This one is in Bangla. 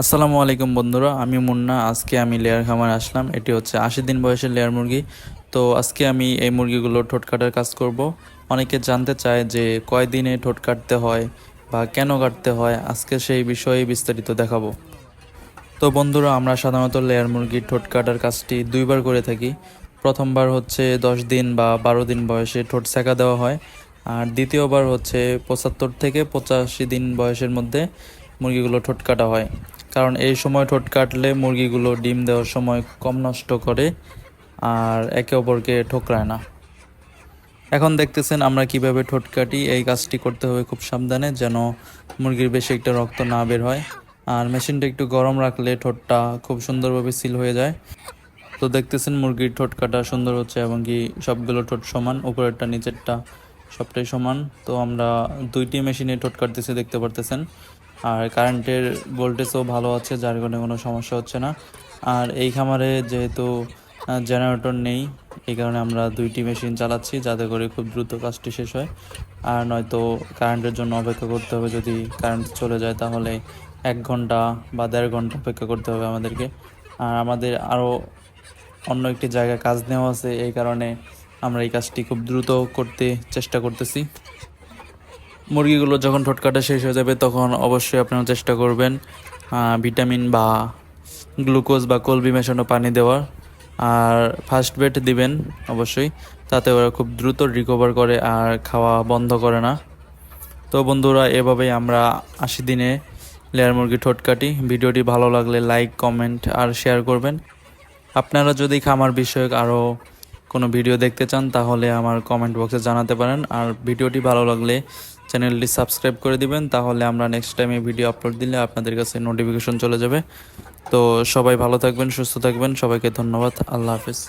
আসসালামু আলাইকুম বন্ধুরা, আমি মুন্না, আজকে আমি লেয়ার খামার আসলাম। এটি হচ্ছে আশি দিন বয়সের লেয়ার মুরগি। তো আজকে আমি এই মুরগিগুলোর ঠোঁট কাটার কাজ করব। অনেকে জানতে চায় যে কয় দিনে ঠোঁট কাটতে হয় বা কেন কাটতে হয়, আজকে সেই বিষয়ে বিস্তারিত দেখাবো। তো বন্ধুরা, আমরা সাধারণত লেয়ার মুরগির ঠোঁট কাটার কাজটি দুইবার করে থাকি। প্রথমবার হচ্ছে দশ দিন বা বারো দিন বয়সে ঠোঁট সেকা দেওয়া হয়। আর দ্বিতীয়বার হচ্ছে পঁচাত্তর থেকে পঁচাশি দিন বয়সের মধ্যে মুরগিগুলো ঠোঁট কাটা হয়। কারণ এই সময় ঠোঁট কাটলে মুরগিগুলো ডিম দেওয়ার সময় কম নষ্ট করে আর একে অপরকে ঠোকরায় না। এখন দেখতেছেন আমরা কীভাবে ঠোঁট কাটি, এই কাজটি করতে হবে খুব সাবধানে যেন মুরগির বেশি একটা রক্ত না বের হয়। আর মেশিনটা একটু গরম রাখলে ঠোঁটটা খুব সুন্দরভাবে সিল হয়ে যায়। তো দেখতেছেন মুরগির ঠোঁট কাটা সুন্দর হচ্ছে এবং কি সবগুলো ঠোঁট সমান, উপরেরটা নিচেরটা সবটাই সমান। তো আমরা দুইটি মেশিনে ঠোঁট কাটতেছি দেখতে পারতেছেন। আর কারেন্টের ভোল্টেজও ভালো আছে, যার কারণে কোনো সমস্যা হচ্ছে না। আর এই খামারে যেহেতু জেনারেটর নেই, এই কারণে আমরা দুইটি মেশিন চালাচ্ছি, যাতে করে খুব দ্রুত কাজটি শেষ হয়। আর নয়তো কারেন্টের জন্য অপেক্ষা করতে হবে, যদি কারেন্ট চলে যায় তাহলে এক ঘণ্টা বা দেড় ঘণ্টা অপেক্ষা করতে হবে আমাদেরকে। আর আমাদের আরও অন্য একটি জায়গায় কাজ নেওয়া আছে, এই কারণে আমরা এই কাজটি খুব দ্রুত করতে চেষ্টা করতেছি। মুরগিগুলো যখন ঠোঁট কাটা শেষ হয়ে যাবে, তখন অবশ্যই আপনারা চেষ্টা করবেন ভিটামিন বা গ্লুকোজ বা কলবি মেশানো পানি দেওয়ার। আর ফার্স্ট বেড দিবেন অবশ্যই, তাতে ওরা খুব দ্রুত রিকভার করে আর খাওয়া বন্ধ করে না। তো বন্ধুরা, এভাবেই আমরা আশি দিনে লেয়ার মুরগি ঠোঁট কাটি। ভিডিওটি ভালো লাগলে লাইক, কমেন্ট আর শেয়ার করবেন। আপনারা যদি খামার বিষয়ক আরও কোনো ভিডিও দেখতে চান, তাহলে আমার কমেন্ট বক্সে জানাতে পারেন। আর ভিডিওটি ভালো লাগলে চ্যানেলটি সাবস্ক্রাইব করে দিবেন, তাহলে আমরা নেক্সট টাইমে ভিডিও আপলোড দিলে আপনাদের কাছে নোটিফিকেশন চলে যাবে। তো সবাই ভালো থাকবেন, সুস্থ থাকবেন, সবাইকে ধন্যবাদ, আল্লাহ হাফিজ।